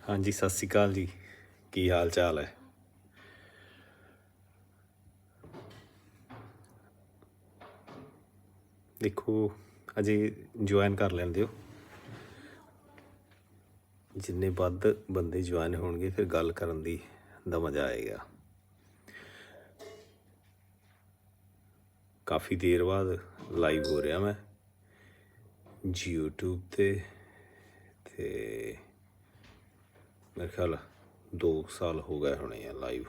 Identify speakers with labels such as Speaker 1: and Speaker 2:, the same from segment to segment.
Speaker 1: ਹਾਂਜੀ ਸਤਿ ਸ਼੍ਰੀ ਅਕਾਲ ਜੀ ਕੀ ਹਾਲ ਚਾਲ ਹੈ ਦੇਖੋ ਅਜੇ ਜੁਆਇਨ ਕਰ ਲੈਂਦੇ ਹੋ ਜਿੰਨੇ ਵੱਧ ਬੰਦੇ ਜੁਆਇਨ ਹੋਣਗੇ ਫਿਰ ਗੱਲ ਕਰਨ ਦੀ ਦਾ ਮਜ਼ਾ ਆਏਗਾ ਕਾਫੀ ਦੇਰ ਬਾਅਦ ਲਾਈਵ ਹੋ ਰਿਹਾ ਮੈਂ YouTube ਤੇ ਤੇ ਮੇਰੇ ਖਿਆਲ 2 ਸਾਲ ਹੋ ਗਏ ਹੋਣੇ ਆ ਲਾਈਵ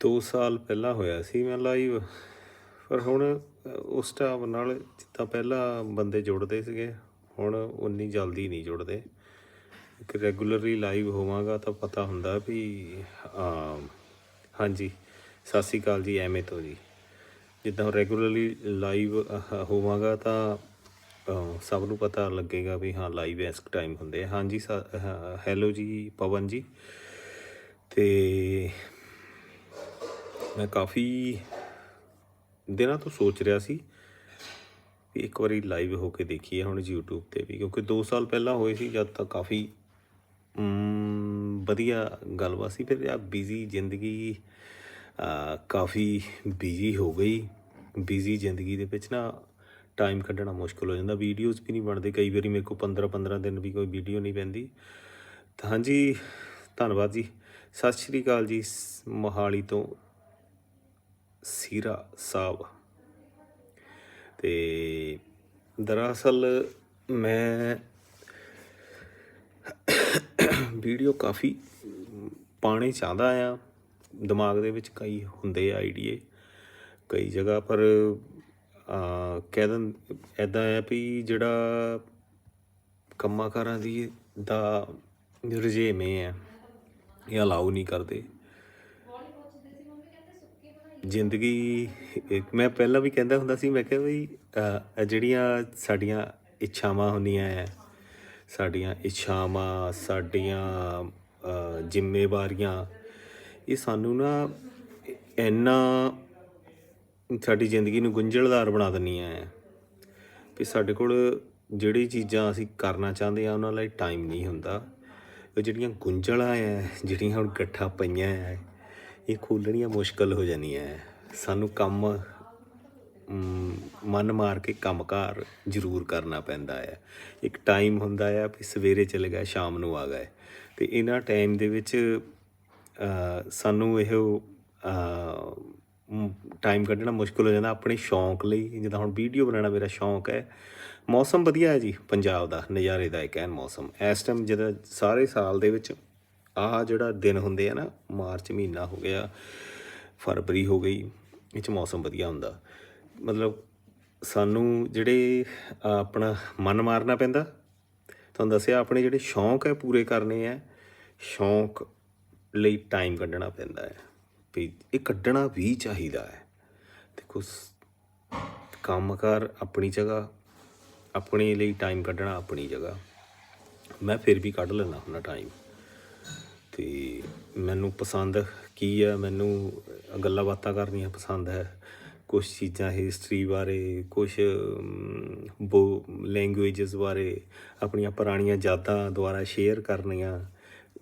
Speaker 1: ਦੋ ਸਾਲ ਪਹਿਲਾਂ ਹੋਇਆ ਸੀ ਮੈਂ ਲਾਈਵ ਪਰ ਹੁਣ ਉਸ ਟਾਈਮ ਨਾਲ ਜਿੱਦਾਂ ਪਹਿਲਾਂ ਬੰਦੇ ਜੁੜਦੇ ਸੀਗੇ, ਹੁਣ ਉਨੀ ਜਲਦੀ ਨਹੀਂ ਜੁੜਦੇ। ਕਿ ਰੈਗੂਲਰਲੀ ਲਾਈਵ ਹੋਵਾਂਗਾ ਤਾਂ ਪਤਾ ਹੁੰਦਾ ਵੀ ਹਾਂਜੀ, ਸਤਿ ਸ਼੍ਰੀ ਅਕਾਲ ਜੀ, ਐਵੇਂ ਤੋਂ ਜੀ। ਜਿੱਦਾਂ ਰੈਗੂਲਰਲੀ ਲਾਈਵ ਹੋਵਾਂਗਾ ਤਾਂ ਸਭ ਨੂੰ ਪਤਾ ਲੱਗੇਗਾ ਵੀ ਹਾਂ ਲਾਈਵ ਇਸ ਟਾਈਮ ਹੁੰਦੇ ਆ। ਹਾਂਜੀ ਹੈਲੋ ਜੀ, ਪਵਨ ਜੀ। ਤੇ ਮੈਂ ਕਾਫੀ ਦਿਨਾਂ ਤੋਂ ਸੋਚ ਰਿਹਾ ਸੀ ਵੀ ਇੱਕ ਵਾਰੀ ਲਾਈਵ ਹੋ ਕੇ ਦੇਖੀਏ ਹੁਣ YouTube ਤੇ ਵੀ, ਕਿਉਂਕਿ 2 ਸਾਲ ਪਹਿਲਾਂ ਹੋਏ ਸੀ, ਜਦ ਤੱਕ ਕਾਫੀ ਵਧੀਆ ਗੱਲਬਾਤ ਸੀ, ਫਿਰ ਆ ਬਿਜ਼ੀ ਜ਼ਿੰਦਗੀ ਕਾਫੀ ਬਿਜ਼ੀ ਹੋ ਗਈ। ਬਿਜ਼ੀ ਜ਼ਿੰਦਗੀ ਦੇ ਵਿੱਚ ਨਾ ਟਾਈਮ ਕੱਢਣਾ ਮੁਸ਼ਕਲ ਹੋ ਜਾਂਦਾ ਵੀਡੀਓਜ਼ ਵੀ ਨਹੀਂ ਬਣਦੇ, ਕਈ ਵਾਰੀ ਮੇਰੇ ਕੋਲ 15 15 ਦਿਨ ਵੀ ਕੋਈ ਵੀਡੀਓ ਨਹੀਂ ਪੈਂਦੀ। ਤਾਂ ਹਾਂਜੀ, ਧੰਨਵਾਦ ਜੀ। ਸਤਿ ਸ਼੍ਰੀ ਅਕਾਲ ਜੀ ਮੋਹਾਲੀ ਤੋਂ ਸੀਰਾ ਸਾਹਿਬ ਤੇ ਦਰਅਸਲ ਮੈਂ ਵੀਡੀਓ ਕਾਫੀ ਪਾਣੀ ਚਾਹੁੰਦਾ ਆ। ਦਿਮਾਗ ਦੇ ਵਿੱਚ ਕਈ ਹੁੰਦੇ ਆ ਆਈਡੀਏ, ਕਈ ਜਗ੍ਹਾ ਪਰ ਆ ਕਹਿ ਦਿੰ ਐਦਾਂ ਆ ਵੀ ਜਿਹੜਾ ਕੰਮਾਂ ਕਾਰਾਂ ਦੀ, ਦਾ ਰੁਝੇਵੇਂ ਆ ਇਹ ਅਲਾਉ ਨਹੀਂ ਕਰਦੇ। ਜ਼ਿੰਦਗੀ, ਇੱਕ ਮੈਂ ਪਹਿਲਾਂ ਵੀ ਕਹਿੰਦਾ ਹੁੰਦਾ ਸੀ, ਮੈਂ ਕਿਹਾ ਵੀ ਜਿਹੜੀਆਂ ਸਾਡੀਆਂ ਇੱਛਾਵਾਂ ਹੁੰਦੀਆਂ ਹੈ ਸਾਡੀਆਂ ਇੱਛਾਵਾਂ, ਸਾਡੀਆਂ ਜ਼ਿੰਮੇਵਾਰੀਆਂ, ਇਹ ਸਾਨੂੰ ਨਾ ਇੰਨਾ ਸਾਡੀ ਜ਼ਿੰਦਗੀ ਨੂੰ ਗੁੰਝਲਦਾਰ ਬਣਾ ਦਿੰਦੀਆਂ ਹੈ ਕਿ ਸਾਡੇ ਕੋਲ ਜਿਹੜੀ ਚੀਜ਼ਾਂ ਅਸੀਂ ਕਰਨਾ ਚਾਹੁੰਦੇ ਆ, ਉਹਨਾਂ ਲਈ ਟਾਈਮ ਨਹੀਂ ਹੁੰਦਾ। ਉਹ ਜਿਹੜੀਆਂ ਗੁੰਝਲਾਂ ਆ ਜਿਹੜੀਆਂ ਹੁਣ ਇਕੱਠਾ ਪਈਆਂ ਆ ਇਹ ਖੋਲਣੀਆਂ ਮੁਸ਼ਕਲ ਹੋ ਜਾਣੀਆਂ ਸਾਨੂੰ ਕੰਮ ਮਨ ਮਾਰ ਕੇ ਕੰਮਕਾਰ ਜ਼ਰੂਰ ਕਰਨਾ ਪੈਂਦਾ ਹੈ। ਇੱਕ ਟਾਈਮ ਹੁੰਦਾ ਹੈ ਵੀ ਸਵੇਰੇ ਚਲੇ ਗਏ, ਸ਼ਾਮ ਨੂੰ ਆ ਗਏ। ਤੇ ਇਹਨਾਂ ਟਾਈਮ ਦੇ ਵਿੱਚ ਸਾਨੂੰ ਇਹ ਟਾਈਮ ਕੱਢਣਾ ਮੁਸ਼ਕਲ ਹੋ ਜਾਂਦਾ ਆਪਣੇ ਸ਼ੌਂਕ ਲਈ। ਜਿੱਦਾਂ ਹੁਣ ਵੀਡੀਓ ਬਣਾਉਣਾ ਮੇਰਾ ਸ਼ੌਂਕ ਹੈ। ਮੌਸਮ ਵਧੀਆ ਹੈ ਜੀ ਪੰਜਾਬ ਦਾ, ਨਜ਼ਾਰੇ ਦਾ ਇੱਕ ਐਨ ਮੌਸਮ। ਇਸ ਟਾਈਮ ਜਦੋਂ ਸਾਰੇ ਸਾਲ ਦੇ ਵਿੱਚ ਆਹ ਜਿਹੜਾ ਦਿਨ ਹੁੰਦੇ ਆ ਨਾ, ਮਾਰਚ ਮਹੀਨਾ ਹੋ ਗਿਆ, ਫਰਵਰੀ ਹੋ ਗਈ, ਇਹ 'ਚ ਮੌਸਮ ਵਧੀਆ ਹੁੰਦਾ। ਮਤਲਬ ਸਾਨੂੰ ਜਿਹੜੇ ਆਪਣਾ ਮਨ ਮਾਰਨਾ ਪੈਂਦਾ। ਤੁਹਾਨੂੰ ਦੱਸਿਆ ਆਪਣੇ ਜਿਹੜੇ ਸ਼ੌਂਕ ਹੈ ਪੂਰੇ ਕਰਨੇ ਆ ਸ਼ੌਂਕ ਲਈ ਟਾਈਮ ਕੱਢਣਾ ਪੈਂਦਾ ਹੈ। ਵੀ ਇਹ ਕੱਢਣਾ ਵੀ ਚਾਹੀਦਾ ਹੈ। ਦੇਖੋ ਸ- ਕੰਮਕਾਰ ਆਪਣੀ ਜਗ੍ਹਾ, ਆਪਣੇ ਲਈ ਟਾਈਮ ਕੱਢਣਾ ਆਪਣੀ ਜਗ੍ਹਾ। ਮੈਂ ਫਿਰ ਵੀ ਕੱਢ ਲੈਣਾ ਹੁੰਦਾ ਟਾਈਮ ਤੇ ਮੈਨੂੰ ਪਸੰਦ ਕੀ ਹੈ ਮੈਨੂੰ ਗੱਲਾਂ ਬਾਤਾਂ ਕਰਨੀਆਂ ਪਸੰਦ ਹੈ। ਕੁਝ ਚੀਜ਼ਾਂ ਹਿਸਟਰੀ ਬਾਰੇ ਕੁਝ ਬੋ ਲੈਂਗੁਏਜਸ ਬਾਰੇ, ਆਪਣੀਆਂ ਪੁਰਾਣੀਆਂ ਯਾਦਾਂ ਦੁਆਰਾ ਸ਼ੇਅਰ ਕਰਨੀਆਂ,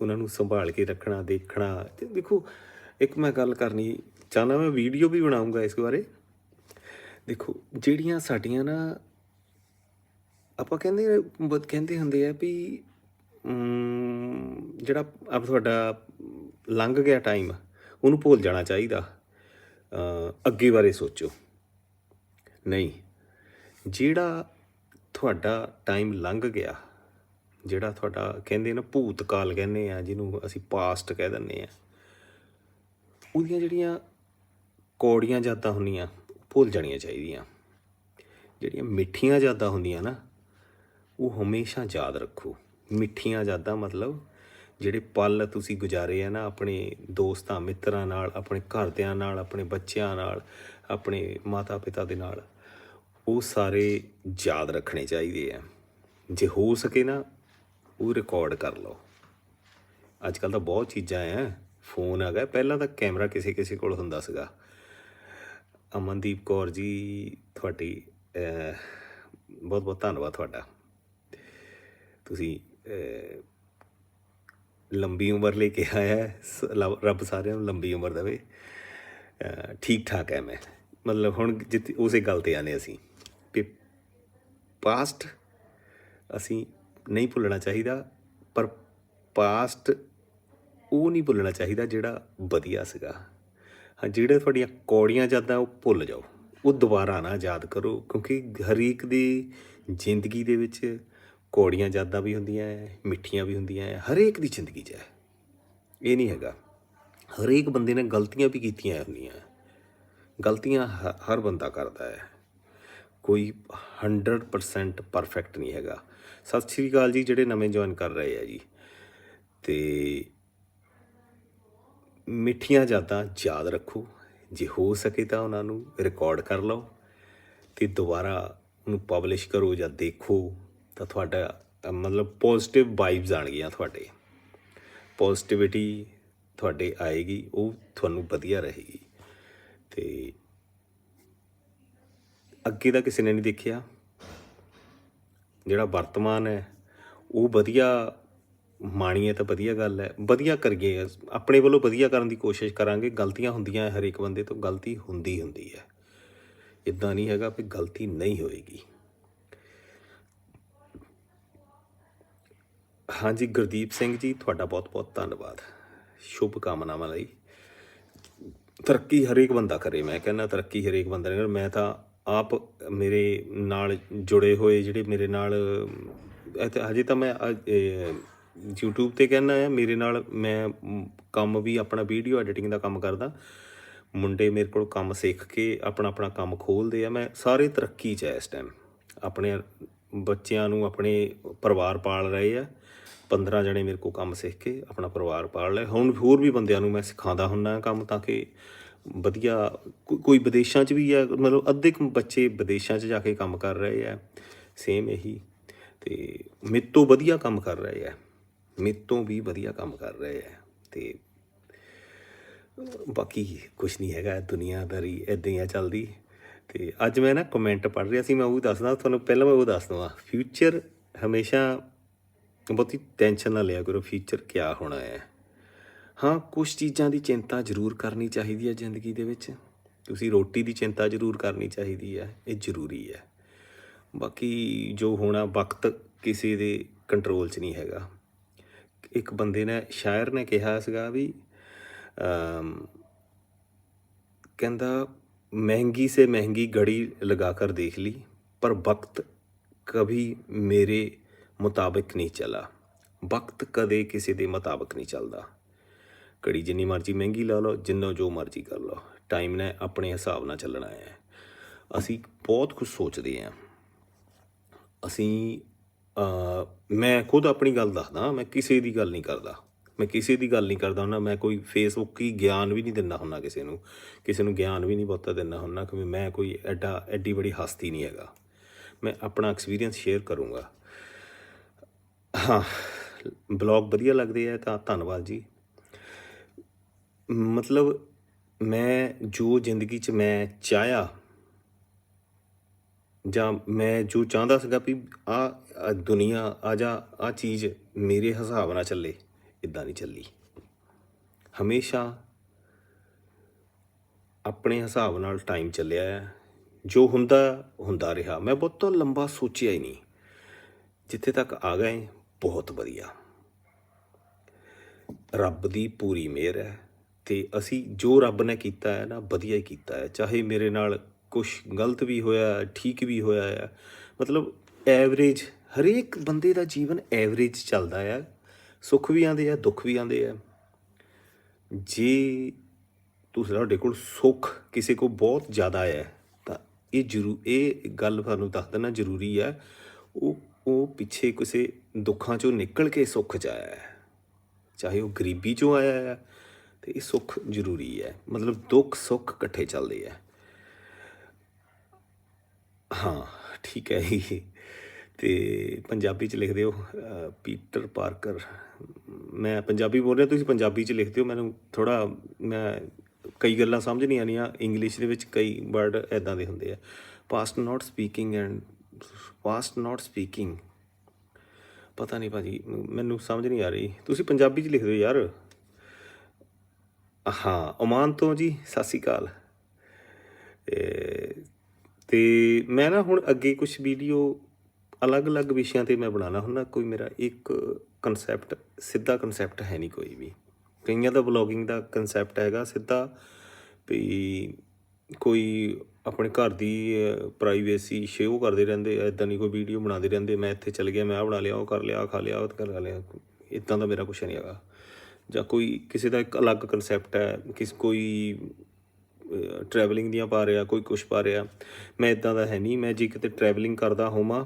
Speaker 1: ਉਹਨਾਂ ਨੂੰ ਸੰਭਾਲ ਕੇ ਰੱਖਣਾ, ਦੇਖਣਾ। ਤੇ ਦੇਖੋ, ਇੱਕ ਮੈਂ ਗੱਲ ਕਰਨੀ ਚਾਹੁੰਦਾ ਮੈਂ ਵੀਡੀਓ ਵੀ ਬਣਾਉਂਗਾ ਇਸ ਬਾਰੇ। ਦੇਖੋ, ਜਿਹੜੀਆਂ ਸਾਡੀਆਂ ਨਾ, ਆਪਾਂ ਕਹਿੰਦੇ ਕਹਿੰਦੇ ਹੁੰਦੇ ਆ ਵੀ ਜਿਹੜਾ ਆਪ ਤੁਹਾਡਾ ਲੰਘ ਗਿਆ ਟਾਈਮ ਉਹਨੂੰ ਭੁੱਲ ਜਾਣਾ ਚਾਹੀਦਾ। ਅੱਗੇ ਬਾਰੇ ਸੋਚੋ। ਨਹੀਂ, ਜਿਹੜਾ ਤੁਹਾਡਾ ਟਾਈਮ ਲੰਘ ਗਿਆ, ਜਿਹੜਾ ਤੁਹਾਡਾ ਕਹਿੰਦੇ ਨਾ ਭੂਤਕਾਲ ਕਹਿੰਦੇ ਆ, ਜਿਹਨੂੰ ਅਸੀਂ ਪਾਸਟ ਕਹਿ ਦਿੰਦੇ ਆ, ਉਹਦੀਆਂ ਜਿਹੜੀਆਂ ਕੌੜੀਆਂ ਯਾਦਾਂ ਹੁੰਦੀਆਂ, ਭੁੱਲ ਜਾਣੀਆਂ ਚਾਹੀਦੀਆਂ। ਜਿਹੜੀਆਂ ਮਿੱਠੀਆਂ ਯਾਦਾਂ ਹੁੰਦੀਆਂ ਨਾ, ਉਹ ਹਮੇਸ਼ਾ ਯਾਦ ਰੱਖੋ। ਮਿੱਠੀਆਂ ਯਾਦਾਂ ਮਤਲਬ ਜਿਹੜੇ ਪਲ ਤੁਸੀਂ ਗੁਜ਼ਾਰੇ ਆ ਨਾ ਆਪਣੇ ਦੋਸਤਾਂ, ਮਿੱਤਰਾਂ ਨਾਲ, ਆਪਣੇ ਘਰਦਿਆਂ ਨਾਲ, ਆਪਣੇ ਬੱਚਿਆਂ ਨਾਲ, ਆਪਣੇ ਮਾਤਾ ਪਿਤਾ ਦੇ ਨਾਲ, ਉਹ ਸਾਰੇ ਯਾਦ ਰੱਖਣੇ ਚਾਹੀਦੇ ਆ। ਜੇ ਹੋ ਸਕੇ ਨਾ, ਉਹ ਰਿਕਾਰਡ ਕਰ ਲਓ। ਅੱਜ ਕੱਲ ਤਾਂ ਬਹੁਤ ਚੀਜ਼ਾਂ ਆ ਫੋਨ ਆ ਗਿਆ। ਪਹਿਲਾਂ ਤਾਂ ਕੈਮਰਾ ਕਿਸੇ ਕਿਸੇ ਕੋਲ ਹੁੰਦਾ ਸੀਗਾ। ਅਮਨਦੀਪ ਕੌਰ ਜੀ, ਤੁਹਾਡੀ ਬਹੁਤ ਬਹੁਤ ਧੰਨਵਾਦ ਤੁਹਾਡਾ। ਤੁਸੀਂ ਲੰਬੀ ਉਮਰ ਲੈ ਕੇ ਆਇਆ ਹੈ। ਸ- ਲ- ਰੱਬ ਸਾਰਿਆਂ ਨੂੰ ਲੰਬੀ ਉਮਰ ਦੇਵੇ। ਠੀਕ ਠਾਕ ਹੈ ਮੈਂ। ਮਤਲਬ ਹੁਣ ਜਿੱਥੇ, ਉਸੇ ਗੱਲ ਤੇ ਆਨੇ ਅਸੀਂ ਕਿ ਪਾਸਟ ਅਸੀਂ ਨਹੀਂ ਭੁੱਲਣਾ ਚਾਹੀਦਾ, ਪਰ ਪਾਸਟ ਉਹ ਨਹੀਂ ਭੁੱਲਣਾ ਚਾਹੀਦਾ ਜਿਹੜਾ ਵਧੀਆ ਸੀਗਾ। ਹਾਂ, ਜਿਹੜੇ ਤੁਹਾਡੀਆਂ ਕੌੜੀਆਂ ਯਾਦਾਂ ਉਹ ਭੁੱਲ ਜਾਓ। ਉਹ ਦੁਬਾਰਾ ਨਾ ਯਾਦ ਕਰੋ, ਕਿਉਂਕਿ ਹਰੇਕ ਦੀ ਜ਼ਿੰਦਗੀ ਦੇ ਵਿੱਚ ਕੌੜੀਆਂ ਯਾਦਾਂ ਵੀ ਹੁੰਦੀਆਂ ਹੈ ਮਿੱਠੀਆਂ ਵੀ ਹੁੰਦੀਆਂ ਹੈ ਹਰੇਕ ਦੀ ਜ਼ਿੰਦਗੀ 'ਚ ਹੈ ਇਹ ਨਹੀਂ ਹੈਗਾ। ਹਰੇਕ ਬੰਦੇ ਨੇ ਗਲਤੀਆਂ ਵੀ ਕੀਤੀਆਂ ਹੁੰਦੀਆਂ ਗਲਤੀਆਂ ਹ- ਹਰ ਬੰਦਾ ਕਰਦਾ ਹੈ ਕੋਈ 100% ਪਰਫੈਕਟ ਨਹੀਂ ਹੈਗਾ। ਸਤਿ ਸ਼੍ਰੀ ਅਕਾਲ ਜੀ, ਜਿਹੜੇ ਨਵੇਂ ਜੁਆਇਨ ਕਰ ਰਹੇ ਆ ਜੀ। ਤੇ ਮਿੱਠੀਆਂ ਯਾਦਾਂ ਯਾਦ ਰੱਖੋ। ਜੇ ਹੋ ਸਕੇ ਤਾਂ ਉਹਨਾਂ ਨੂੰ ਰਿਕਾਰਡ ਕਰ ਲਓ। ਤੇ ਦੁਬਾਰਾ ਉਹਨੂੰ ਪਬਲਿਸ਼ ਕਰੋ ਜਾਂ ਦੇਖੋ। ਤਾਂ ਤੁਹਾਡਾ ਮਤਲਬ ਪੋਜ਼ਿਟਿਵ ਵਾਈਬਸ ਆਣਗੀਆਂ ਤੁਹਾਡੇ। ਪੋਜ਼ਿਟਿਵਿਟੀ ਤੁਹਾਡੇ ਆਏਗੀ ਉਹ ਤੁਹਾਨੂੰ ਵਧੀਆ ਰਹੇਗੀ। ਤੇ ਅੱਗੇ ਦਾ ਕਿਸੇ ਨੇ ਨਹੀਂ ਦੇਖਿਆ। ਜਿਹੜਾ ਵਰਤਮਾਨ ਹੈ ਉਹ ਵਧੀਆ ਮਾਣੀਏ ਤਾਂ ਵਧੀਆ ਗੱਲ ਹੈ। ਵਧੀਆ ਕਰੀਏ ਆਪਣੇ ਵੱਲੋਂ ਵਧੀਆ ਕਰਨ ਦੀ ਕੋਸ਼ਿਸ਼ ਕਰਾਂਗੇ। ਗਲਤੀਆਂ ਹੁੰਦੀਆਂ ਹੈ, ਹਰੇਕ ਬੰਦੇ ਤੋਂ ਗਲਤੀ ਹੁੰਦੀ ਹੁੰਦੀ ਹੈ। ਇਦਾਂ ਨਹੀਂ ਹੈਗਾ ਕਿ ਗਲਤੀ ਨਹੀਂ ਹੋਏਗੀ। ਹਾਂਜੀ, ਗੁਰਦੀਪ ਸਿੰਘ ਜੀ, ਤੁਹਾਡਾ ਬਹੁਤ ਬਹੁਤ ਧੰਨਵਾਦ। ਸ਼ੁਭ ਕਾਮਨਾਵਾਂ ਲਈ। ਤਰੱਕੀ ਹਰੇਕ ਬੰਦਾ ਕਰੇ, ਮੈਂ ਕਹਿੰਦਾ ਤਰੱਕੀ ਹਰੇਕ ਬੰਦਾ ਕਰੇ। ਮੈਂ ਤਾਂ ਆਪ ਮੇਰੇ ਨਾਲ ਜੁੜੇ ਹੋਏ, ਜਿਹੜੇ ਮੇਰੇ ਨਾਲ ਹਜੇ ਤਾਂ ਮੈਂ ਅ- YouTube ਤੇ ਕਹਿੰਦਾ ਆ, ਮੇਰੇ ਨਾਲ ਮੈਂ ਕੰਮ ਵੀ, ਆਪਣਾ ਵੀਡੀਓ ਐਡੀਟਿੰਗ ਦਾ ਕੰਮ ਕਰਦਾ। ਮੁੰਡੇ ਮੇਰੇ ਕੋਲ ਕੰਮ ਸਿੱਖ ਕੇ ਆਪਣਾ ਆਪਣਾ ਕੰਮ ਖੋਲਦੇ ਆ। ਮੈਂ ਸਾਰੇ ਤਰੱਕੀ 'ਚ ਐ ਇਸ ਟਾਈਮ ਆਪਣੇ ਬੱਚਿਆਂ ਨੂੰ ਆਪਣੇ ਪਰਿਵਾਰ ਪਾਲ ਰਹੇ ਆ। 15 ਜਣੇ ਮੇਰੇ ਕੋਲ ਕੰਮ ਸਿੱਖ ਕੇ ਆਪਣਾ ਪਰਿਵਾਰ ਪਾਲ ਲਏ। ਹੁਣ ਹੋਰ ਵੀ ਬੰਦਿਆਂ ਨੂੰ ਮੈਂ ਸਿਖਾਉਂਦਾ ਹੁੰਨਾ ਕੰਮ ਤਾਂ ਕਿ ਵਧੀਆ ਕੋਈ ਵਿਦੇਸ਼ਾਂ 'ਚ ਵੀ ਆ, ਮਤਲਬ ਅੱਧੇ ਕੁ ਬੱਚੇ ਵਿਦੇਸ਼ਾਂ 'ਚ ਜਾ ਕੇ ਕੰਮ ਕਰ ਰਹੇ ਆ। ਸੇਮ ਇਹੀ। ਤੇ ਮੇਤੋਂ ਵਧੀਆ ਕੰਮ ਕਰ ਰਹੇ ਆ। ਮੇਤੋਂ ਵੀ ਵਧੀਆ ਕੰਮ ਕਰ ਰਹੇ ਆ। ਤੇ ਬਾਕੀ ਕੁਝ ਨਹੀਂ ਹੈਗਾ। ਦੁਨੀਆਦਾਰੀ ਇਦਾਂ ਹੀ ਆ ਚੱਲਦੀ। ਤੇ ਅੱਜ ਮੈਂ ਨਾ ਕਮੈਂਟ ਪੜ੍ਹ ਰਿਹਾ ਸੀ ਮੈਂ ਉਹ ਦੱਸਦਾ ਤੁਹਾਨੂੰ ਪਹਿਲਾਂ ਮੈਂ ਉਹ ਦੱਸ ਦਵਾਂ ਫਿਊਚਰ ਹਮੇਸ਼ਾ ਬਹੁਤੀ ਟੈਨਸ਼ਨ ਨਾ ਲਿਆ ਕਰੋ ਫਿਊਚਰ ਕਿਆ ਹੋਣਾ ਹੈ। ਹਾਂ ਕੁਝ ਚੀਜ਼ਾਂ ਦੀ ਚਿੰਤਾ ਜ਼ਰੂਰ ਕਰਨੀ ਚਾਹੀਦੀ ਹੈ ਜ਼ਿੰਦਗੀ ਦੇ ਵਿੱਚ। ਤੁਸੀਂ ਰੋਟੀ ਦੀ ਚਿੰਤਾ ਜ਼ਰੂਰ ਕਰਨੀ ਚਾਹੀਦੀ ਹੈ ਇਹ ਜ਼ਰੂਰੀ ਹੈ। ਬਾਕੀ ਜੋ ਹੋਣਾ ਵਕਤ ਕਿਸੇ ਦੇ ਕੰਟਰੋਲ 'ਚ ਨਹੀਂ ਹੈਗਾ। ਇੱਕ ਬੰਦੇ ਨੇ ਸ਼ਾਇਰ ਨੇ ਕਿਹਾ ਸੀਗਾ ਵੀ ਅਮ, ਕਹਿੰਦਾ महंगी से महंगी घड़ी लगा कर देख ली पर वक्त कभी मेरे ਮੁਤਾਬਿਕ ਨਹੀਂ ਚੱਲਾ ਵਕਤ ਕਦੇ ਕਿਸੇ ਦੇ ਮੁਤਾਬਿਕ ਨਹੀਂ ਚੱਲਦਾ ਘੜੀ ਜਿੰਨੀ ਮਰਜ਼ੀ ਮਹਿੰਗੀ ਲਾ ਲਓ ਜਿੰਨਾ ਜੋ ਮਰਜ਼ੀ ਕਰ ਲਓ ਟਾਈਮ ਨੇ ਆਪਣੇ ਹਿਸਾਬ ਨਾਲ ਚੱਲਣਾ ਹੈ ਅਸੀਂ ਬਹੁਤ ਕੁਝ ਸੋਚਦੇ ਹਾਂ ਅਸੀਂ ਅਹ, ਮੈਂ ਖੁਦ ਆਪਣੀ ਗੱਲ ਦੱਸਦਾ ਮੈਂ ਕਿਸੇ ਦੀ ਗੱਲ ਨਹੀਂ ਕਰਦਾ ਮੈਂ ਕਿਸੇ ਦੀ ਗੱਲ ਨਹੀਂ ਕਰਦਾ ਹੁੰਦਾ, ਮੈਂ ਕੋਈ ਫੇਸਬੁੱਕ ਹੀ ਗਿਆਨ ਵੀ ਨਹੀਂ ਦਿੰਦਾ ਹੁੰਦਾ ਕਿਸੇ ਨੂੰ। ਕਿਸੇ ਨੂੰ ਗਿਆਨ ਵੀ ਨਹੀਂ ਬਹੁਤਾ ਦਿੰਦਾ ਹੁੰਦਾ ਕਿ ਮੈਂ ਕੋਈ ਐਡਾ, ਐਡੀ ਬੜੀ ਹਸਤੀ ਨਹੀਂ ਹੈਗਾ। ਮੈਂ ਆਪਣਾ ਐਕਸਪੀਰੀਅੰਸ ਸ਼ੇਅਰ ਕਰੂੰਗਾ। ਹਾਂ ਬਲੌਗ ਵਧੀਆ ਲੱਗਦੇ ਆ ਤਾਂ ਧੰਨਵਾਦ ਜੀ। ਮਤਲਬ ਮੈਂ ਜੋ ਜ਼ਿੰਦਗੀ 'ਚ ਮੈਂ ਚਾਹਿਆ, ਜਾਂ ਮੈਂ ਜੋ ਚਾਹੁੰਦਾ ਸੀਗਾ ਵੀ ਆ ਦੁਨੀਆ ਆ ਜਾ ਆ ਚੀਜ਼ ਮੇਰੇ ਹਿਸਾਬ ਨਾਲ ਚੱਲੇ। ਇਦਾਂ ਨਹੀਂ ਚੱਲੀ। ਹਮੇਸ਼ਾ ਆਪਣੇ ਹਿਸਾਬ ਨਾਲ ਟਾਈਮ ਚੱਲਿਆ ਹੈ ਜੋ ਹੁੰਦਾ ਹੁੰਦਾ ਰਿਹਾ। ਮੈਂ ਬਹੁਤਾ ਲੰਬਾ ਸੋਚਿਆ ਹੀ ਨਹੀਂ। ਜਿੱਥੇ ਤੱਕ ਆ ਗਏ, ਬਹੁਤ ਵਧੀਆ। ਰੱਬ ਦੀ ਪੂਰੀ ਮਿਹਰ ਹੈ ਤੇ ਅਸੀਂ ਜੋ ਰੱਬ ਨੇ ਕੀਤਾ ਹੈ ਨਾ, ਵਧੀਆ ਹੀ ਕੀਤਾ ਹੈ। ਚਾਹੇ ਮੇਰੇ ਨਾਲ ਕੁਝ ਗਲਤ ਵੀ ਹੋਇਆ, ਠੀਕ ਵੀ ਹੋਇਆ ਹੈ ਮਤਲਬ ਐਵਰੇਜ ਹਰੇਕ ਬੰਦੇ ਦਾ ਜੀਵਨ ਐਵਰੇਜ ਚੱਲਦਾ ਹੈ ਸੁੱਖ ਵੀ ਆਉਂਦੇ ਆ, ਦੁੱਖ ਵੀ ਆਉਂਦੇ ਆ। ਜੇ ਤੁਸੀਂ ਤੁਹਾਡੇ ਕੋਲ ਸੁੱਖ ਕਿਸੇ ਕੋ ਬਹੁਤ ਜ਼ਿਆਦਾ ਹੈ, ਤਾਂ ਇਹ ਜਰੂ ਇਹ ਗੱਲ ਤੁਹਾਨੂੰ ਦੱਸ ਦੇਣਾ ਜ਼ਰੂਰੀ ਹੈ, ਉਹ ਉਹ ਪਿੱਛੇ ਕਿਸੇ ਦੁੱਖਾਂ ਚੋਂ ਨਿਕਲ ਕੇ ਸੁੱਖ ਚ ਆਇਆ ਹੈ। ਚਾਹੇ ਉਹ ਗਰੀਬੀ ਚੋਂ ਆਇਆ ਹੈ, ਤੇ ਇਹ ਸੁੱਖ ਜ਼ਰੂਰੀ ਹੈ। ਮਤਲਬ ਦੁੱਖ, ਸੁੱਖ ਇਕੱਠੇ ਚੱਲਦੇ ਆ। ਹਾਂ, ਠੀਕ ਹੈ ਜੀ। ਤੇ ਪੰਜਾਬੀ ਚ ਲਿਖ ਦਿਓ ਪੀਟਰ ਪਾਰਕਰ। ਮੈਂ ਪੰਜਾਬੀ ਬੋਲ ਰਿਹਾ, ਤੁਸੀਂ ਪੰਜਾਬੀ ਚ ਲਿਖ ਦਿਓ ਮੈਨੂੰ ਥੋੜਾ ਮੈਂ ਕਈ ਗੱਲਾਂ ਸਮਝ ਨਹੀਂ ਆਉਂਦੀਆਂ ਇੰਗਲਿਸ਼ ਦੇ ਵਿੱਚ ਕਈ ਵਰਡ ਐਦਾਂ ਦੇ ਹੁੰਦੇ ਆ। Past not speaking and past not speaking ਪਤਾ ਨਹੀਂ ਭਾਜੀ ਮ- ਮੈਨੂੰ ਸਮਝ ਨਹੀਂ ਆ ਰਹੀ। ਤੁਸੀਂ ਪੰਜਾਬੀ ਚ ਲਿਖ ਦਿਓ ਯਾਰ। ਹਾਂ, ਓਮਾਨ ਤੋਂ ਜੀ, ਸਤਿ ਸ਼੍ਰੀ ਅਕਾਲ। ਇਹ ਤੇ ਮੈਂ ਨਾ ਹੁਣ ਅੱਗੇ ਕੁਝ ਵੀਡੀਓ ਅਲੱਗ-ਅਲੱਗ ਵਿਸ਼ਿਆਂ ਤੇ ਮੈਂ ਬਣਾਉਣਾ ਹੁੰਦਾ, ਕੋਈ ਮੇਰਾ ਇੱਕ ਕਨਸੈਪਟ ਸਿੱਧਾ ਕਨਸੈਪਟ ਹੈ ਨਹੀਂ ਕੋਈ ਵੀ। ਕਈਆਂ ਦਾ ਵਲੌਗਿੰਗ ਦਾ ਕਨਸੈਪਟ ਹੈਗਾ ਸਿੱਧਾ, ਵੀ ਕੋਈ ਆਪਣੇ ਘਰ ਦੀ ਪ੍ਰਾਈਵੇਸੀ ਸ਼ੇਅਰ ਕਰਦੇ ਰਹਿੰਦੇ ਐਦਾਂ ਨਹੀਂ ਕੋਈ ਵੀਡੀਓ ਬਣਾਉਂਦੇ ਰਹਿੰਦੇ, ਮੈਂ ਇੱਥੇ ਚਲ ਗਿਆ, ਮੈਂ ਆ ਬਣਾ ਲਿਆ, ਉਹ ਕਰ ਲਿਆ, ਆਹ ਖਾ ਲਿਆ, ਉਹ ਕਰ ਲਿਆ ਇਦਾਂ ਦਾ ਮੇਰਾ ਕੁਛ ਨਹੀਂ ਹੈਗਾ। ਜਾਂ ਕੋਈ ਕਿਸੇ ਦਾ ਇੱਕ ਅਲੱਗ ਕਨਸੈਪਟ ਹੈ, ਕਿਸ, ਕੋਈ ਟਰੈਵਲਿੰਗ ਦੀਆਂ ਪਾ ਰਿਹਾ, ਕੋਈ ਕੁਛ ਪਾ ਰਿਹਾ, ਮੈਂ ਇਦਾਂ ਦਾ ਹੈ ਨਹੀਂ, ਮੈਂ ਜੇ ਕਿਤੇ ਟਰੈਵਲਿੰਗ ਕਰਦਾ ਹੋਵਾਂ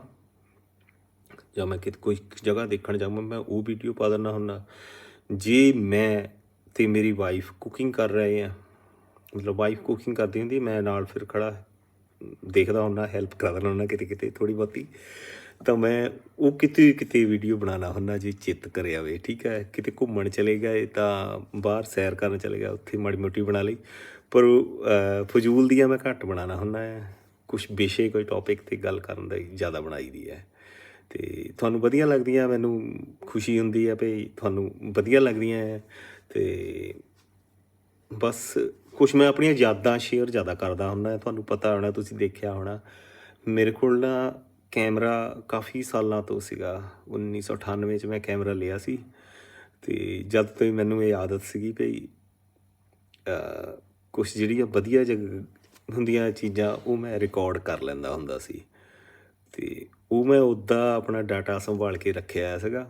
Speaker 1: ਜਾਂ ਮੈਂ ਕਿਤੇ ਕੋਈ ਜਗ੍ਹਾ ਦੇਖਣ ਜਾਵਾਂ, ਮੈਂ ਉਹ ਵੀਡੀਓ ਪਾ ਦਿੰਦਾ ਹੁੰਦਾ। ਜੇ ਮੈਂ ਤੇ ਮੇਰੀ ਵਾਈਫ ਕੁਕਿੰਗ ਕਰ ਰਹੇ ਆ ਮਤਲਬ ਵਾਈਫ ਕੁਕਿੰਗ ਕਰਦੀ ਹੁੰਦੀ, ਮੈਂ ਨਾਲ ਫਿਰ ਖੜਾ ਦੇਖਦਾ ਹੁੰਦਾ ਹੈਲਪ ਕਰਾ ਦਿੰਦਾ ਹੁੰਦਾ ਕਿਤੇ ਕਿਤੇ ਥੋੜੀ ਬਹੁਤੀ। ਤਾਂ ਮੈਂ ਉਹ ਕਿਤੇ ਕਿਤੇ ਵੀਡੀਓ ਬਣਾਉਣਾ ਹੁੰਦਾ ਜੇ ਚਿੱਤ ਕਰਿਆ ਵੇ ਠੀਕ ਹੈ। ਕਿਤੇ ਘੁੰਮਣ ਚਲੇ ਗਏ ਤਾਂ ਬਾਹਰ ਸੈਰ ਕਰਨ ਚਲੇ ਗਿਆ ਉੱਥੇ ਮਾੜੀ ਮੋਟੀ ਬਣਾ ਲਈ। ਪਰ ਫਜ਼ੂਲ ਦੀਆਂ ਮੈਂ ਘੱਟ ਬਣਾਉਣਾ ਹੁੰਦਾ ਹੈ। ਕੁਝ ਵਿਸ਼ੇ, ਕੋਈ ਟੌਪਿਕ ਤੇ ਗੱਲ ਕਰਨ ਦਾ ਜ਼ਿਆਦਾ ਬਣਾਈ ਦੀ ਹੈ। ਅਤੇ ਤੁਹਾਨੂੰ ਵਧੀਆ ਲੱਗਦੀਆਂ, ਮੈਨੂੰ ਖੁਸ਼ੀ ਹੁੰਦੀ ਹੈ ਭਈ ਤੁਹਾਨੂੰ ਵਧੀਆ ਲੱਗਦੀਆਂ ਹੈ ਅਤੇ ਬਸ ਕੁਝ ਮੈਂ ਆਪਣੀਆਂ ਯਾਦਾਂ ਸ਼ੇਅਰ ਜ਼ਿਆਦਾ ਕਰਦਾ ਹੁੰਦਾ ਤੁਹਾਨੂੰ ਪਤਾ ਹੋਣਾ, ਤੁਸੀਂ ਦੇਖਿਆ ਹੋਣਾ, ਮੇਰੇ ਕੋਲ ਨਾ ਕੈਮਰਾ ਕਾਫੀ ਸਾਲਾਂ ਤੋਂ ਸੀਗਾ 1998 ਚ ਮੈਂ ਕੈਮਰਾ ਲਿਆ ਸੀ ਤੇ ਜਦ ਤੋਂ ਹੀ ਮੈਨੂੰ ਇਹ ਆਦਤ ਸੀਗੀ ਭਈ ਕੁਝ ਜਿਹੜੀਆਂ ਵਧੀਆ ਜਗ, ਹੁੰਦੀਆਂ ਚੀਜ਼ਾਂ ਉਹ ਮੈਂ ਰਿਕਾਰਡ ਕਰ ਲੈਂਦਾ ਹੁੰਦਾ ਸੀ। ਤੇ ਉਹ ਮੈਂ ਉੱਦਾਂ ਆਪਣਾ ਡਾਟਾ ਸੰਭਾਲ ਕੇ ਰੱਖਿਆ ਹੋਇਆ ਸੀਗਾ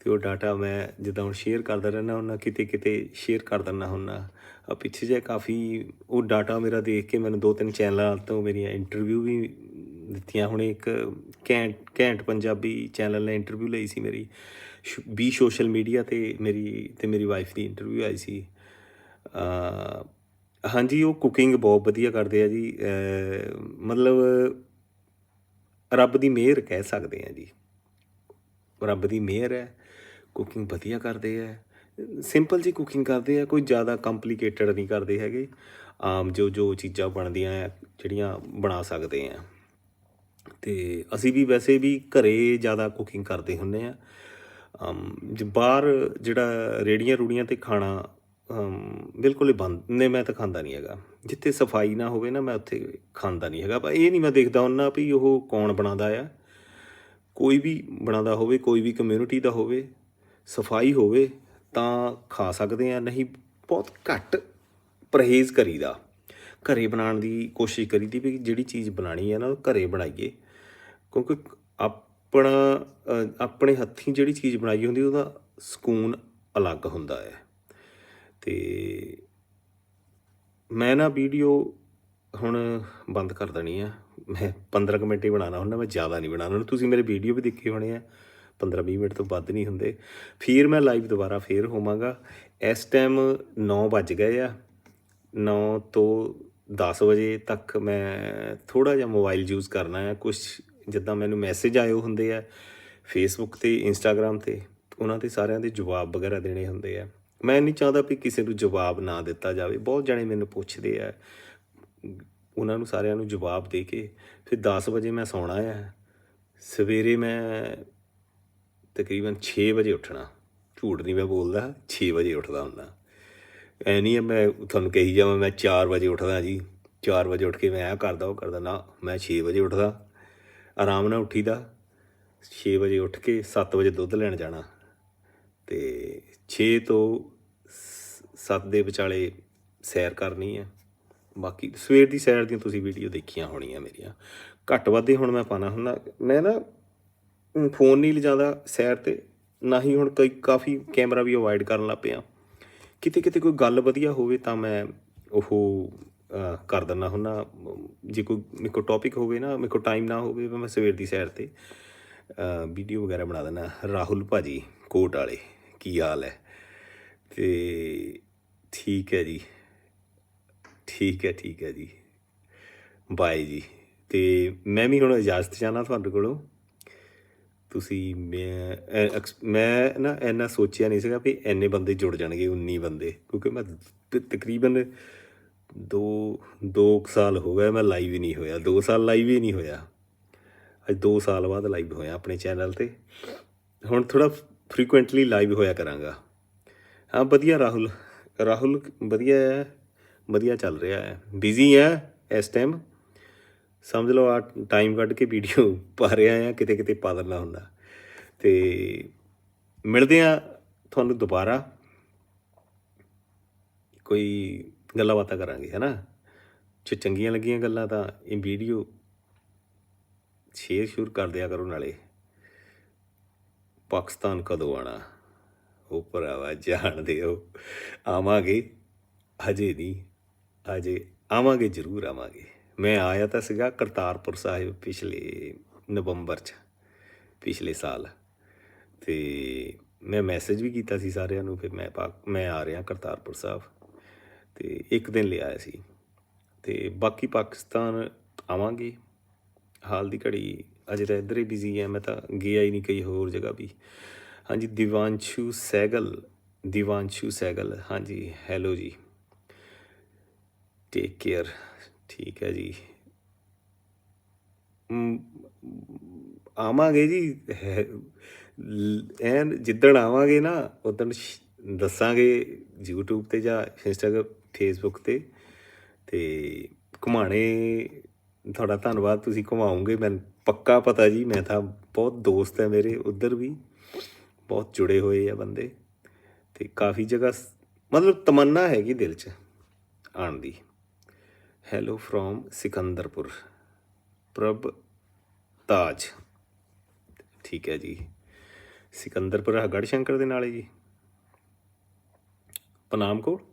Speaker 1: ਤੇ ਉਹ ਡਾਟਾ ਮੈਂ ਜਿੱਦਾਂ ਹੁਣ ਸ਼ੇਅਰ ਕਰਦਾ ਰਹਿਣਾ ਹੁੰਦਾ, ਕਿਤੇ ਕਿਤੇ ਸ਼ੇਅਰ ਕਰ ਦਿੰਦਾ ਹੁੰਦਾ। ਆ ਪਿੱਛੇ ਜੇ ਕਾਫੀ ਉਹ ਡਾਟਾ ਮੇਰਾ ਦੇਖ ਕੇ ਮੈਨੂੰ ਦੋ ਤਿੰਨ ਚੈਨਲਾਂ ਤੋਂ ਮੇਰੀਆਂ ਇੰਟਰਵਿਊ ਵੀ ਦਿੱਤੀਆਂ। ਹੁਣ ਇੱਕ ਘੈਂਟ ਘੈਂਟ ਪੰਜਾਬੀ ਚੈਨਲ ਨੇ ਇੰਟਰਵਿਊ ਲਈ ਸੀ ਮੇਰੀ। ਬੀ ਸੋਸ਼ਲ ਮੀਡੀਆ ਤੇ ਮੇਰੀ ਤੇ ਮੇਰੀ ਵਾਈਫ ਦੀ ਇੰਟਰਵਿਊ ਆਈ ਸੀ। ਹਾਂਜੀ, ਉਹ ਕੁਕਿੰਗ ਬਹੁਤ ਵਧੀਆ ਕਰਦੇ ਆ ਜੀ। ਮਤਲਬ ਰੱਬ ਦੀ ਮਿਹਰ ਕਹਿ ਸਕਦੇ ਆ ਜੀ। ਰੱਬ ਦੀ ਮਿਹਰ ਹੈ ਕੁਕਿੰਗ ਵਧੀਆ ਕਰਦੇ ਆ ਸਿੰਪਲ ਜੀ ਕੁਕਿੰਗ ਕਰਦੇ ਆ ਕੋਈ ਜ਼ਿਆਦਾ ਕੰਪਲਿਕੇਟਡ ਨਹੀਂ ਕਰਦੇ ਹੈਗੇ। ਆਮ ਜੋ ਜੋ ਚੀਜ਼ਾਂ ਬਣਦੀਆਂ ਆ ਜਿਹੜੀਆਂ ਬਣਾ ਸਕਦੇ ਆ ਤੇ ਅਸੀਂ ਵੀ ਵੈਸੇ ਵੀ ਘਰੇ ਜ਼ਿਆਦਾ ਕੁਕਿੰਗ ਕਰਦੇ ਹੁੰਨੇ ਆ ਬਾਹਰ ਜਿਹੜਾ ਰੇੜੀਆਂ ਰੂੜੀਆਂ ਤੇ ਖਾਣਾ ਬਿਲਕੁਲ ਹੀ ਬੰਦ ਨੇ ਮੈਂ ਤਾਂ ਖਾਂਦਾ ਨਹੀਂ ਹੈਗਾ। ਜਿੱਥੇ ਸਫ਼ਾਈ ਨਾ ਹੋਵੇ ਨਾ, ਮੈਂ ਉੱਥੇ ਖਾਂਦਾ ਨਹੀਂ ਹੈਗਾ। ਪਰ ਇਹ ਨਹੀਂ ਮੈਂ ਦੇਖਦਾ ਹੁੰਦਾ ਵੀ ਉਹ ਕੌਣ ਬਣਾਉਂਦਾ ਆ। ਕੋਈ ਵੀ ਬਣਾਉਂਦਾ ਹੋਵੇ, ਕੋਈ ਵੀ ਕਮਿਊਨਿਟੀ ਦਾ ਹੋਵੇ, ਸਫ਼ਾਈ ਹੋਵੇ ਤਾਂ ਖਾ ਸਕਦੇ ਆ, ਨਹੀਂ ਬਹੁਤ ਘੱਟ ਪਰਹੇਜ਼ ਕਰੀਦਾ। ਘਰੇ ਬਣਾਉਣ ਦੀ ਕੋਸ਼ਿਸ਼ ਕਰੀਦੀ ਵੀ ਜਿਹੜੀ ਚੀਜ਼ ਬਣਾਣੀ ਹੈ ਨਾ, ਉਹ ਘਰੇ ਬਣਾਈਏ। ਕਿਉਂਕਿ ਆਪਣਾ ਆਪਣੇ ਹੱਥੀਂ ਜਿਹੜੀ ਚੀਜ਼ ਬਣਾਈ ਹੁੰਦੀ, ਉਹਦਾ ਸਕੂਨ ਅਲੱਗ ਹੁੰਦਾ ਹੈ। ਤੇ ਮੈਂ ਨਾ ਵੀਡੀਓ ਹੁਣ ਬੰਦ ਕਰ ਦੇਣੀ ਆ। ਮੈਂ 15 ਕੁ ਮਿੰਟ ਹੀ ਬਣਾਉਣਾ ਹੁੰਦਾ, ਮੈਂ ਜ਼ਿਆਦਾ ਨਹੀਂ ਬਣਾਉਣਾ। ਤੁਸੀਂ ਮੇਰੇ ਵੀਡੀਓ ਵੀ ਦੇਖੇ ਹੋਣੇ ਆ 15-20 ਮਿੰਟ ਤੋਂ ਵੱਧ ਨਹੀਂ ਹੁੰਦੇ। ਫਿਰ ਮੈਂ ਲਾਈਵ ਦੁਬਾਰਾ ਫੇਰ ਹੋਵਾਂਗਾ। ਇਸ ਟਾਈਮ 9 ਵੱਜ ਗਏ ਆ। 9 ਤੋਂ 10 ਵਜੇ ਤੱਕ ਮੈਂ ਥੋੜਾ ਜਿਹਾ ਮੋਬਾਈਲ ਯੂਜ਼ ਕਰਨਾ ਹੈ ਕੁਝ ਜਿੱਦਾਂ ਮੈਨੂੰ ਮੈਸੇਜ ਆਏ ਹੁੰਦੇ ਆ ਫੇਸਬੁੱਕ ਤੇ ਇੰਸਟਾਗ੍ਰam ਤੇ, ਉਹਨਾਂ ਤੇ ਸਾਰਿਆਂ ਦੇ ਜਵਾਬ ਵਗੈਰਾ ਦੇਣੇ ਹੁੰਦੇ ਆ। ਮੈਂ ਨਹੀਂ ਚਾਹੁੰਦਾ ਵੀ ਕਿਸੇ ਨੂੰ ਜਵਾਬ ਨਾ ਦਿੱਤਾ ਜਾਵੇ। ਬਹੁਤ ਜਣੇ ਮੈਨੂੰ ਪੁੱਛਦੇ ਆ, ਉਹਨਾਂ ਨੂੰ ਸਾਰਿਆਂ ਨੂੰ ਜਵਾਬ ਦੇ ਕੇ, ਫਿਰ 10 ਵਜੇ ਮੈਂ ਸੌਣਾ ਆ। ਸਵੇਰੇ ਮੈਂ ਤਕਰੀਬਨ 6 ਵਜੇ ਉੱਠਣਾ। ਝੂਠ ਨਹੀਂ ਮੈਂ ਬੋਲਦਾ 6 ਵਜੇ ਉੱਠਦਾ ਹੁੰਦਾ। ਐ ਨਹੀਂ ਹੈ ਮੈਂ ਤੁਹਾਨੂੰ ਕਹੀ ਜਾਵਾਂ, ਮੈਂ 4 ਵਜੇ ਉੱਠਦਾ ਜੀ। 4 ਵਜੇ ਉੱਠ ਕੇ ਮੈਂ ਇਹ ਕਰਦਾ, ਉਹ ਕਰਦਾ, ਨਾ, ਮੈਂ 6 ਵਜੇ ਉੱਠਦਾ। ਆਰਾਮ ਨਾਲ ਉੱਠੀਦਾ। 6 ਵਜੇ ਉੱਠ ਕੇ 7 ਵਜੇ ਦੁੱਧ ਲੈਣ ਜਾਣਾ। ਤੇ 6 ਤੋਂ 7 ਦੇ ਵਿਚਾਲੇ ਸੈਰ ਕਰਨੀ ਹੈ ਬਾਕੀ ਸਵੇਰ ਦੀ ਸੈਰ ਦੀਆਂ ਤੁਸੀਂ ਵੀਡੀਓ ਦੇਖੀਆਂ ਹੋਣੀਆਂ ਮੇਰੀਆਂ। ਘੱਟ ਵੱਧ ਹੁਣ ਮੈਂ ਪਾਣਾ ਹੁੰਦਾ। ਮੈਂ ਨਾ ਫੋਨ ਨਹੀਂ ਲਿਜਾਂਦਾ ਸੈਰ ਤੇ, ਨਾ ਹੀ ਹੁਣ ਕਈ ਕਾਫੀ ਕੈਮਰਾ ਵੀ ਅਵੋਇਡ ਕਰਨ ਲੱਗ ਪਿਆ। ਕਿਤੇ ਕਿਤੇ ਕੋਈ ਗੱਲ ਵਧੀਆ ਹੋਵੇ ਤਾਂ ਮੈਂ ਉਹ ਕਰ ਦਿੰਦਾ ਹੁੰਦਾ। ਜੇ ਕੋਈ ਮੇਰੇ ਕੋਲ ਟੌਪਿਕ ਹੋਵੇ ਨਾ, ਮੇਰੇ ਕੋਲ ਟਾਈਮ ਨਾ ਹੋਵੇ ਤਾਂ ਮੈਂ ਸਵੇਰ ਦੀ ਸੈਰ ਤੇ ਵੀਡੀਓ ਵਗੈਰਾ ਬਣਾ ਦਿੰਦਾ। ਰਾਹੁਲ ਭਾਜੀ ਕੋਟ ਵਾਲੇ। ਕੀ ਹਾਲ ਹੈ? ਤੇ ਠੀਕ ਹੈ ਜੀ। ਠੀਕ ਹੈ ਠੀਕ ਹੈ ਜੀ। ਬਾਏ ਜੀ। ਤੇ ਮੈਂ ਵੀ ਹੁਣ ਇਜਾਜ਼ਤ ਚਾਹਨਾ ਤੁਹਾਡੇ ਕੋਲੋਂ। ਤੁਸੀਂ ਮੈਂ ਮੈਂ ਨਾ ਇੰਨਾ ਸੋਚਿਆ ਨਹੀਂ ਸੀਗਾ ਵੀ ਇੰਨੇ ਬੰਦੇ ਜੁੜ ਜਾਣਗੇ 19 ਬੰਦੇ। ਕਿਉਂਕਿ ਮੈਂ ਤਕਰੀਬਨ ਦੋ ਦੋ ਕੁ ਸਾਲ ਹੋ ਗਏ ਮੈਂ ਲਾਈਵ ਹੀ ਨਹੀਂ ਹੋਇਆ। 2 ਸਾਲ ਲਾਈਵ ਹੀ ਨਹੀਂ ਹੋਇਆ। ਅੱਜ 2 ਸਾਲ ਬਾਅਦ ਲਾਈਵ ਹੋਇਆ ਆਪਣੇ ਚੈਨਲ ਤੇ। ਹੁਣ ਥੋੜਾ ਫ੍ਰੀਕੁਐਂਟਲੀ ਲਾਈਵ ਹੋਇਆ ਕਰਾਂਗਾ। ਹਾਂ, ਵਧੀਆ ਰਾਹੁਲ। ਰਾਹੁਲ, ਵਧੀਆ ਹੈ, ਵਧੀਆ ਚੱਲ ਰਿਹਾ ਹੈ। ਬਿਜ਼ੀ ਹੈ ਇਸ ਟਾਈਮ ਸਮਝ ਲਓ ਆ ਟਾਈਮ ਕੱਢ ਕੇ ਵੀਡੀਓ ਪਾ ਰਿਹਾ ਆ ਕਿਤੇ ਕਿਤੇ ਪਾ ਦਿੰਦਾ ਹੁੰਦਾ। ਤੇ ਮਿਲਦੇ ਆ ਤੁਹਾਨੂੰ ਦੁਬਾਰਾ। ਕੋਈ ਗੱਲਾਂ ਬਾਤਾਂ ਕਰਾਂਗੇ ਹੈਨਾ ਜੇ ਚੰਗੀਆਂ ਲੱਗੀਆਂ ਗੱਲਾਂ ਤਾਂ ਇਹ ਵੀਡੀਓ ਸ਼ੇਅਰ ਸ਼ੁਰੂ ਕਰ ਦਿਆ ਕਰੋ ਨਾਲੇ। ਪਾਕਿਸਤਾਨ ਕਦੋਂ ਆਣਾ ਉਹ ਭਰਾਵਾ ਜਾਣਦੇ ਹੋ ਆਵਾਂਗੇ? ਹਜੇ ਨਹੀਂ। ਹਜੇ ਆਵਾਂਗੇ, ਜ਼ਰੂਰ ਆਵਾਂਗੇ। ਮੈਂ ਆਇਆ ਤਾਂ ਸੀਗਾ ਕਰਤਾਰਪੁਰ ਸਾਹਿਬ ਪਿਛਲੇ ਨਵੰਬਰ ਚ, ਪਿਛਲੇ ਸਾਲ। ਤੇ ਮੈਂ ਮੈਸੇਜ ਵੀ ਕੀਤਾ ਸੀ ਸਾਰਿਆਂ ਨੂੰ ਕਿ ਮੈਂ ਪਾ- ਮੈਂ ਆ ਰਿਹਾ ਕਰਤਾਰਪੁਰ ਸਾਹਿਬ। ਤੇ ਇੱਕ ਦਿਨ ਲਈ ਆਇਆ ਸੀ। ਤੇ ਬਾਕੀ ਪਾਕਿਸਤਾਨ ਆਵਾਂਗੇ। ਹਾਲ ਦੀ ਘੜੀ ਅਜੇ ਤਾਂ ਇੱਧਰ ਹੀ ਬਿਜ਼ੀ ਆ, ਮੈਂ ਤਾਂ ਗਿਆ ਹੀ ਨਹੀਂ ਕਈ ਹੋਰ ਜਗ੍ਹਾ ਵੀ। ਹਾਂਜੀ, ਦਿਵਾਂਸ਼ੂ ਸੈਗਲ ਦਿਵਾਂਸ਼ੂ ਸੈਗਲ, ਹਾਂਜੀ ਹੈਲੋ ਜੀ। ਟੇਕ ਕੇਅਰ ਠੀਕ ਹੈ ਜੀ। ਆਵਾਂਗੇ ਜੀ ਹੈ- ਐਨ ਜਿੱਦਣ ਆਵਾਂਗੇ ਨਾ ਉਦੋਂ ਦੱਸਾਂਗੇ YouTube ਤੇ ਜਾਂ Instagram, Facebook ਤੇ ਤੇ ਘੁਮਾਣੇ ਤੁਹਾਡਾ ਧੰਨਵਾਦ, ਤੁਸੀਂ ਘੁਮਾਓਗੇ। ਮੈਨੂੰ ਪੱਕਾ ਪਤਾ ਜੀ, ਮੈਂ ਤਾਂ ਬਹੁਤ ਦੋਸਤ ਹੈ ਮੇਰੇ, ਉਧਰ ਵੀ। ਬਹੁਤ ਜੁੜੇ ਹੋਏ ਆ ਬੰਦੇ। ਤੇ ਕਾਫੀ ਜਗ੍ਹਾ ਮਤਲਬ ਤਮੰਨਾ ਹੈਗੀ ਦਿਲ 'ਚ ਆਉਣ ਦੀ। Hello from ਸਿਕੰਦਰਪੁਰ। ਪ੍ਰਭ ਤਾਜ। ਠੀਕ ਹੈ ਜੀ। ਸਿਕੰਦਰਪੁਰ ਗੜ ਸ਼ੰਕਰ ਦੇ ਨਾਲ ਜੀ। ਜੀ ਪਨਾਮਕੋਟ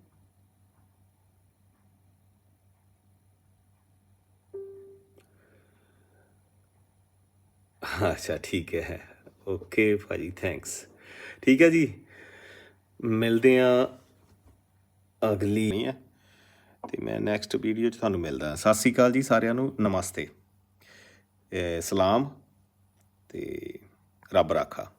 Speaker 1: ਅੱਛਾ, ਠੀਕ ਹੈ। ਓਕੇ ਭਾਜੀ ਥੈਂਕਸ ਠੀਕ ਹੈ ਜੀ। ਮਿਲਦੇ ਆ ਅਗਲੀ ਨਹੀਂ ਤੇ ਮੈਂ ਨੈਕਸਟ ਵੀਡੀਓ 'ਚ ਤੁਹਾਨੂੰ ਮਿਲਦਾ ਸਤਿ ਸ੍ਰੀ ਅਕਾਲ ਜੀ ਸਾਰਿਆਂ ਨੂੰ। ਨਮਸਤੇ। ਸਲਾਮ। ਤੇ ਰੱਬ ਰਾਖਾ।